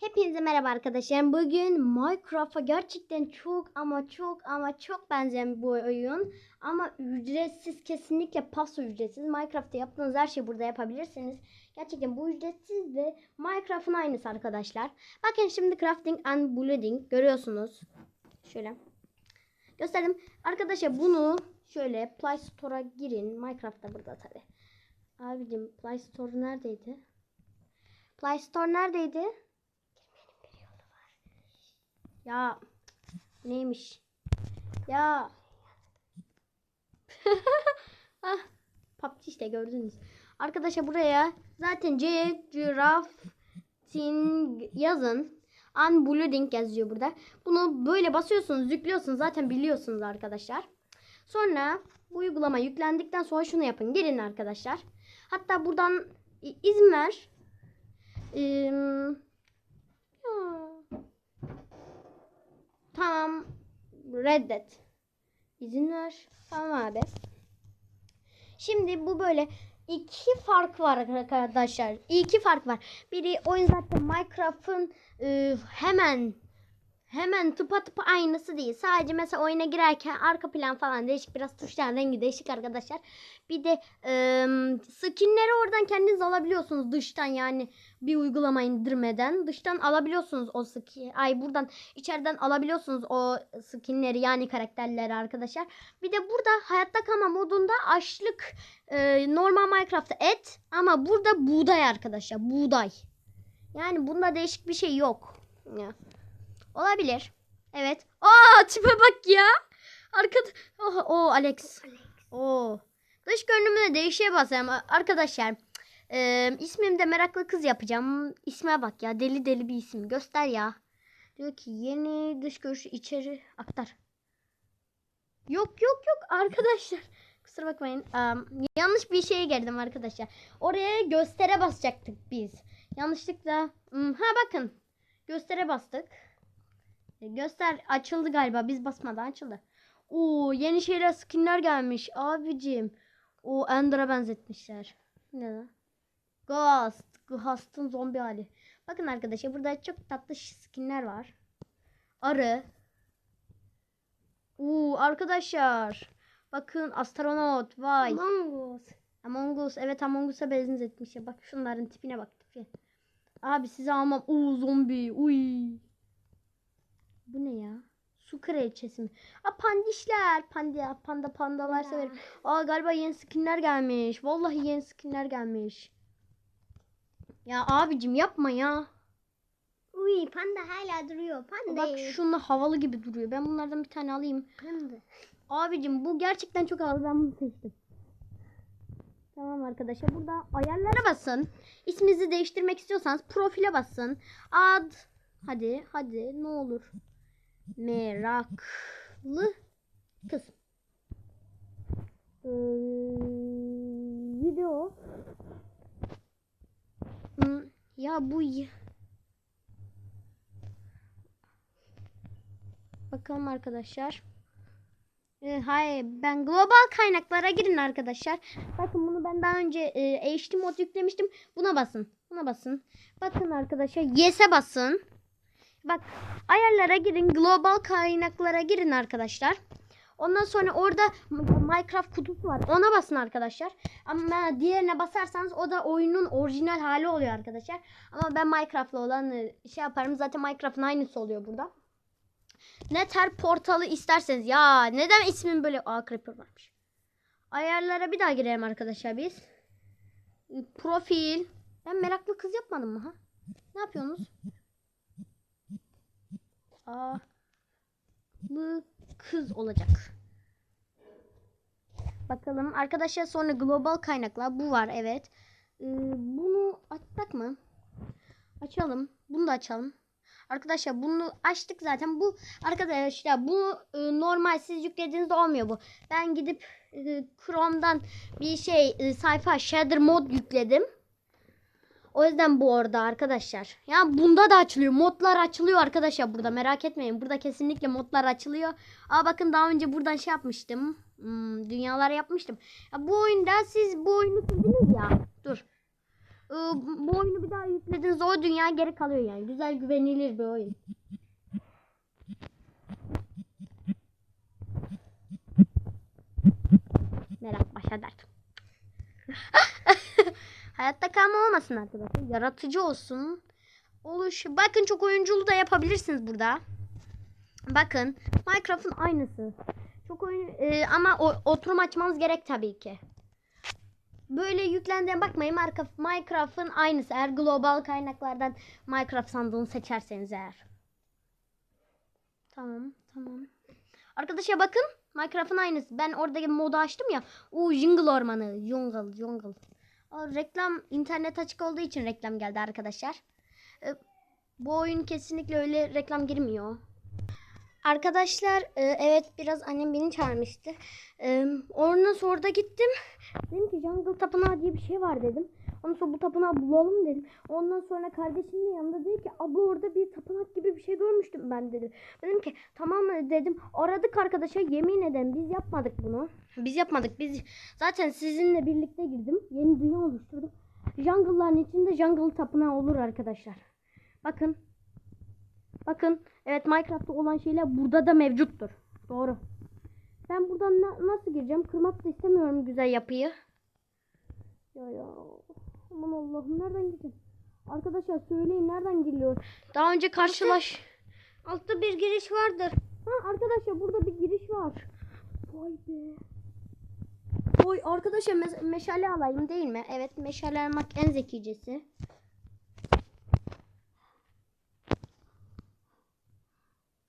Hepinize merhaba arkadaşlar. Bugün Minecraft'a gerçekten çok ama çok ama çok benzeyen bu oyun. Ama ücretsiz kesinlikle paso ücretsiz. Minecraft'ta yaptığınız her şeyi burada yapabilirsiniz. Gerçekten bu ücretsiz ve Minecraft'ın aynısı arkadaşlar. Bakın şimdi crafting and building görüyorsunuz. Şöyle. Gösterdim. Arkadaşlar bunu şöyle Play Store'a girin. Minecraft'ta burada tabi. Abicim Play Store neredeydi? Play Store neredeydi? Ya neymiş? Ya ah, PUBG işte gördünüz. Arkadaşlar buraya zaten C Girafting yazın. Unblooding yazıyor burada. Bunu böyle basıyorsunuz, yüklüyorsunuz. Zaten biliyorsunuz arkadaşlar. Sonra bu uygulama yüklendikten sonra şunu yapın. Girin arkadaşlar. Hatta buradan izin ver. Ee, ya. Tamam. Reddet. İzin ver. Tamam abi. Şimdi bu böyle iki fark var arkadaşlar. İki fark var. Biri oyun zaten Minecraft'ın e, hemen hemen tıpatıp aynısı değil. Sadece mesela oyuna girerken arka plan falan değişik biraz tuşların rengi değişik arkadaşlar. Bir de e, skinleri oradan kendiniz alabiliyorsunuz dıştan yani bir uygulama indirmeden dıştan alabiliyorsunuz o skin. Ay buradan içeriden alabiliyorsunuz o skinleri yani karakterleri arkadaşlar. Bir de burada hayatta kalma modunda açlık e, normal Minecraft'ta et ama burada buğday arkadaşlar. Buğday. Yani bunda değişik bir şey yok. Ya. Olabilir. Evet. Aa tipe bak ya. Arkada. Oh, oh Alex. Oo. Dış görünümü de değişiyor bazen arkadaşlar. E, ismim de meraklı kız yapacağım. İsme bak ya deli deli bir isim. Göster ya. Diyor ki yeni dış görünüş içeri aktar. Yok yok yok arkadaşlar. Kusura bakmayın. Am, yanlış bir şeye girdim arkadaşlar. Oraya göstere basacaktık biz. Yanlışlıkla. Hmm, ha bakın. Göstere bastık. E, Göster açıldı galiba. Biz basmadan açıldı. Oo yeni şeyler skinler gelmiş abicim. O Ender'a benzetmişler. Ne lan? Ghost. Ghost'un zombi hali. Bakın arkadaşlar burada çok tatlı skinler var. Arı. Oo arkadaşlar. Bakın astronot. Vay. Among Us. Among Us. Evet Among Us'a benzetmiş. Bak şunların tipine bak. tipi. Abi size almam. Oo zombi. Uy. Bu ne ya? Su kraliçesi mi? Aa pandişler. Panda, panda pandalar Ya. severim. Aa galiba yeni skinler gelmiş. Vallahi yeni skinler gelmiş. Ya abicim yapma ya. Uy panda hala duruyor. Panda. Bak şunun havalı gibi duruyor. Ben bunlardan bir tane alayım. Panda. Abicim bu gerçekten çok havalı. Ben bunu seçtim. Tamam arkadaşlar. Burada ayarlara basın. İsminizi değiştirmek istiyorsanız profile basın. Ad. Hadi hadi ne olur. Meraklı kız. Ee, video. Hmm, Ya bu Bakalım arkadaşlar. Ee, hayır ben global kaynaklara girin arkadaşlar. Bakın bunu ben daha önce e, HD mod yüklemiştim. Buna basın. Buna basın. Bakın arkadaşlar yes'e basın. Bak ayarlara girin. Global kaynaklara girin arkadaşlar. Ondan sonra orada Minecraft kutusu var. Ona basın arkadaşlar. Ama diğerine basarsanız o da oyunun orijinal hali oluyor arkadaşlar. Ama ben Minecraft'la olan e, şey yaparım. Zaten Minecraft'ın aynısı oluyor burada. Nether portalı isterseniz. Ya neden ismin böyle... Aa creeper varmış. Ayarlara bir daha girelim arkadaşlar biz. Profil. Ben meraklı kız yapmadım mı ha? Ne yapıyorsunuz? Bu kız olacak. Bakalım. Arkadaşlar sonra global kaynaklar. Bu var evet. Ee, bunu açsak mı? Açalım. Bunu da açalım. Arkadaşlar bunu açtık zaten. Bu arkadaşlar bu e, normal siz yüklediğinizde olmuyor bu. Ben gidip e, Chrome'dan bir şey e, sayfa shader mod yükledim. O yüzden bu orada arkadaşlar. Ya bunda da açılıyor. Modlar açılıyor arkadaşlar burada. Merak etmeyin. Burada kesinlikle modlar açılıyor. Aa bakın daha önce buradan şey yapmıştım. Hmm, dünyalar yapmıştım. Ya bu oyunda siz bu oyunu sildiniz ya. Dur. e, bu oyunu bir daha yüklediğinizde o dünya geri kalıyor yani. Güzel güvenilir bir oyun. Merak başa dert. Hayatta kalma olmasın arkadaşlar. Yaratıcı olsun. Oluş. Bakın çok oyunculu da yapabilirsiniz burada. Bakın Minecraft'ın aynısı. Çok oyun e, ama o, oturum açmanız gerek tabii ki. Böyle yüklendiğine bakmayın. Minecraft, Minecraft'ın aynısı. Eğer global kaynaklardan Minecraft sandığını seçerseniz eğer. Tamam, tamam. Arkadaşlar bakın. Minecraft'ın aynısı. Ben oradaki modu açtım ya. O jungle ormanı. Jungle, jungle. O reklam internet açık olduğu için reklam geldi arkadaşlar. E, bu oyun kesinlikle öyle reklam girmiyor. Arkadaşlar e, evet biraz annem beni çağırmıştı. E, ondan sonra da gittim. Dedim ki Jungle Tapınağı diye bir şey var dedim. Ondan sonra bu tapınağı bulalım dedim. Ondan sonra kardeşim de yanında dedi ki abla orada bir tapınak gibi bir şey görmüştüm ben dedi. Dedim ki tamam dedim. Aradık arkadaşa yemin ederim biz yapmadık bunu. Biz yapmadık. Biz zaten sizinle birlikte girdim. Yeni dünya oluşturdum. Jungle'ların içinde Jungle Tapınağı olur arkadaşlar. Bakın. Bakın. Evet Minecraft'ta olan şeyler burada da mevcuttur. Doğru. Ben buradan na- nasıl gireceğim? Kırmak da istemiyorum güzel yapıyı. Ya ya. Aman Allah'ım nereden gireceğim? Arkadaşlar söyleyin nereden giriliyor? Daha önce karşılaş. Altta bir giriş vardır. Ha arkadaşlar burada bir giriş var. Vay be. Oy arkadaşlar me- meşale alayım değil mi? Evet meşale almak en zekicesi.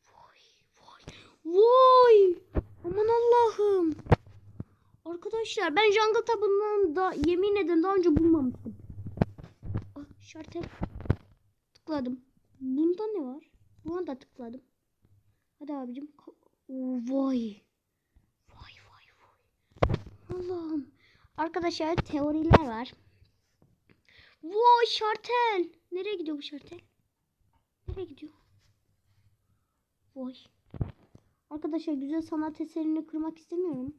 Vay vay. Vay. Aman Allah'ım. Arkadaşlar ben jungle tabundan da yemin ederim daha önce bulmamıştım. Ah şartel. Tıkladım. Bunda ne var? Buna da tıkladım. Hadi abicim. Vay. Vay vay vay. Allah'ım. Arkadaşlar teoriler var. Vay şartel. Nereye gidiyor bu şartel? Nereye gidiyor? Vay. Arkadaşlar güzel sanat eserini kırmak istemiyorum.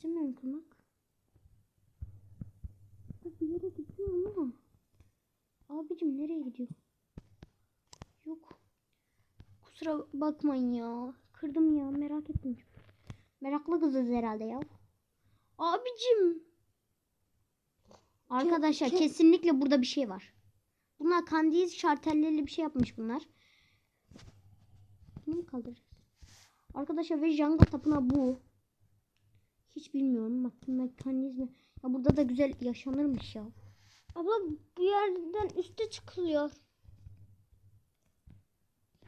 İstemiyorum kırmak. Bak Bir yere gidiyor ama. Abicim nereye gidiyor? Yok. Kusura bakmayın ya. Kırdım ya merak ettim. Meraklı kızız herhalde ya. Abicim. Arkadaşlar Ke- ke- kesinlikle burada bir şey var. Bunlar kandiyiz şartellerle bir şey yapmış bunlar. Bunu mu kaldıracağız? Arkadaşlar ve jungle tapınağı bu. Hiç bilmiyorum. Bak mekanizmi. Ya burada da güzel yaşanırmış ya. Abla bir yerden üste çıkılıyor.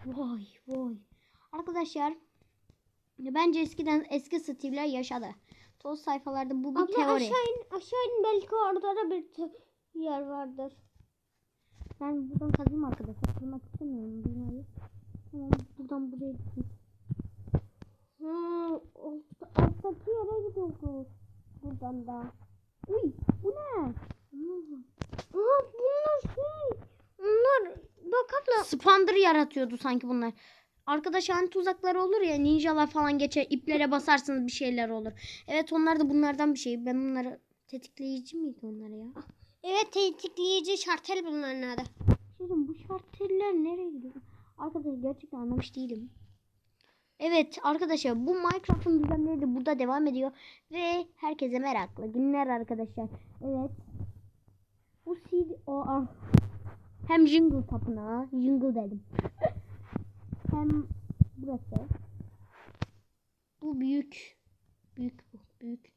Vay vay. Arkadaşlar bence eskiden eski Steve'ler yaşadı. Toz sayfalarda bu bir Abla teori. aşağı in, aşağı in belki orada da bir yer vardır. Ben buradan kazayım arkadaşlar. Kırmak istemiyorum dünyayı. Tamam buradan buraya gitsin. Ha, alttaki yere gidiyoruz. Buradan da. Uy bu ne? Aa, bunlar şey. Bunlar bak abla. Spandır yaratıyordu sanki bunlar. Arkadaşlar hani tuzaklar olur ya ninjalar falan geçer iplere basarsınız bir şeyler olur. Evet onlar da bunlardan bir şey. Ben bunları tetikleyici miydi onlar ya? Evet tetikleyici şartel bunların adı. Şimdi bu şarteller nereye gidiyor? Arkadaşlar gerçekten anlamış değilim. Evet arkadaşlar bu Minecraft'ın düzenleri de burada devam ediyor. Ve herkese meraklı günler arkadaşlar. Evet. Bu CD... O, ah. Hem Jingle tapınağı. Jingle dedim. Hem burası. Bu büyük. Büyük bu. Büyük.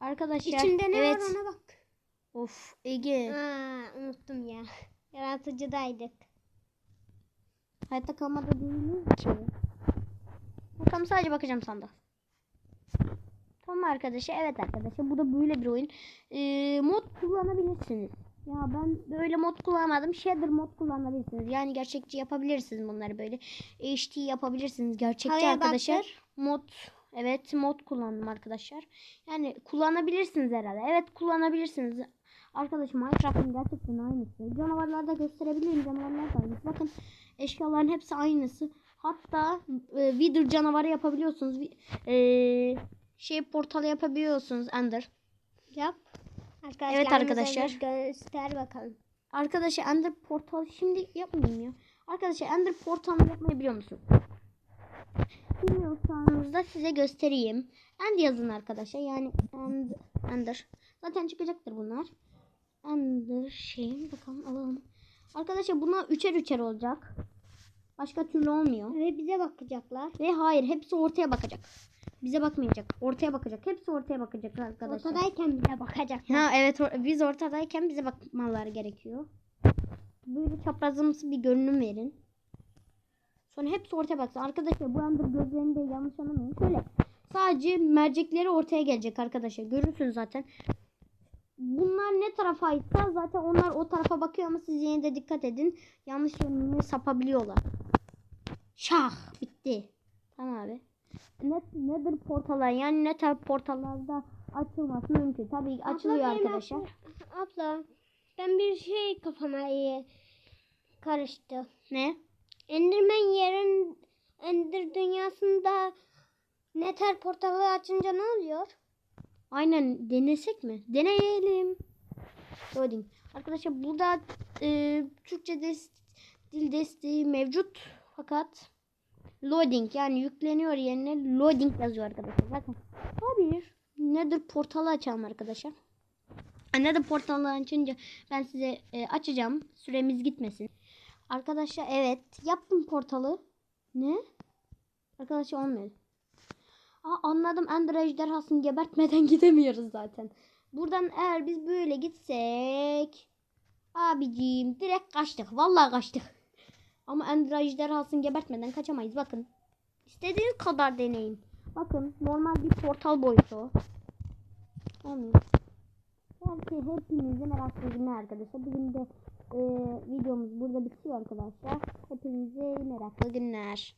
Arkadaşlar. İçinde ne evet. var ona bak. Of Ege. Aa, unuttum ya. Yaratıcıdaydık. Hayatta kalmada değiliz ki. Bakalım sadece bakacağım sanda. Tamam arkadaşlar. Evet arkadaşlar. Bu da böyle bir oyun. Ee, mod kullanabilirsiniz. Ya ben böyle mod kullanmadım. Shader mod kullanabilirsiniz. Yani gerçekçi yapabilirsiniz bunları böyle. HD yapabilirsiniz. Gerçekçi Havaya arkadaşlar. baktır. Mod Evet mod kullandım arkadaşlar. Yani kullanabilirsiniz herhalde. Evet kullanabilirsiniz. Arkadaşım Minecraft'ın gerçekten aynısı. Canavarlarda gösterebilirim. Canavarlar da aynısı. Bakın eşyaların hepsi aynısı. Hatta e, Wither canavarı yapabiliyorsunuz. E, şey portalı yapabiliyorsunuz Ender. Yap. Evet arkadaşlar. Göster bakalım. Arkadaşlar Ender Portal şimdi yapmayayım ya. Arkadaşlar Ender Portal'ı yapmayı biliyor musun? Bilmiyorsanız da size göstereyim. End yazın arkadaşlar. Yani End, Ender. Zaten çıkacaktır bunlar. Ender şey bakalım alalım. Arkadaşlar bunlar üçer üçer olacak. Başka türlü olmuyor. Ve bize bakacaklar. Ve hayır hepsi ortaya bakacak. Bize bakmayacak. Ortaya bakacak. Hepsi ortaya bakacak arkadaşlar. Ortadayken bize bakacaklar. Ha evet or- biz ortadayken bize bakmaları gerekiyor. Böyle çaprazımsı bir görünüm verin. Sonra hepsi ortaya baksın. Arkadaşlar bu anda gözlerinde yanlış anlamayın. Şöyle sadece mercekleri ortaya gelecek arkadaşlar. Görürsünüz zaten. Bunlar ne tarafa aitse zaten onlar o tarafa bakıyor ama siz yine de dikkat edin. Yanlış yönüne sapabiliyorlar. Şah bitti. Tamam abi. Ne, nedir portallar? Yani ne tarz portallarda açılması mümkün. Tabii açılıyor Abla, arkadaşlar. Abla ben bir şey kafama iyi karıştı. Ne? Enderman yerin Ender dünyasında Nether portalı açınca ne oluyor? Aynen denesek mi? Deneyelim. Loading. Arkadaşlar burada e, Türkçe des- dil desteği mevcut. Fakat loading yani yükleniyor yerine loading yazıyor arkadaşlar. Bakın. Olabilir. Nedir portalı açalım arkadaşlar. Nedir portalı açınca ben size e, açacağım. Süremiz gitmesin. Arkadaşlar evet yaptım portalı. Ne? Arkadaşlar olmuyor. Aa, anladım Ender ejderhasını gebertmeden gidemiyoruz zaten. Buradan eğer biz böyle gitsek abiciğim direkt kaçtık. Vallahi kaçtık. Ama Ender ejderhasını gebertmeden kaçamayız. Bakın. İstediğiniz kadar deneyin. Bakın normal bir portal boyutu. Olmuyor. Belki hepinize meraklı günler arkadaşlar. Bizim de e, videomuz burada bitiyor arkadaşlar. Hepinize meraklı günler.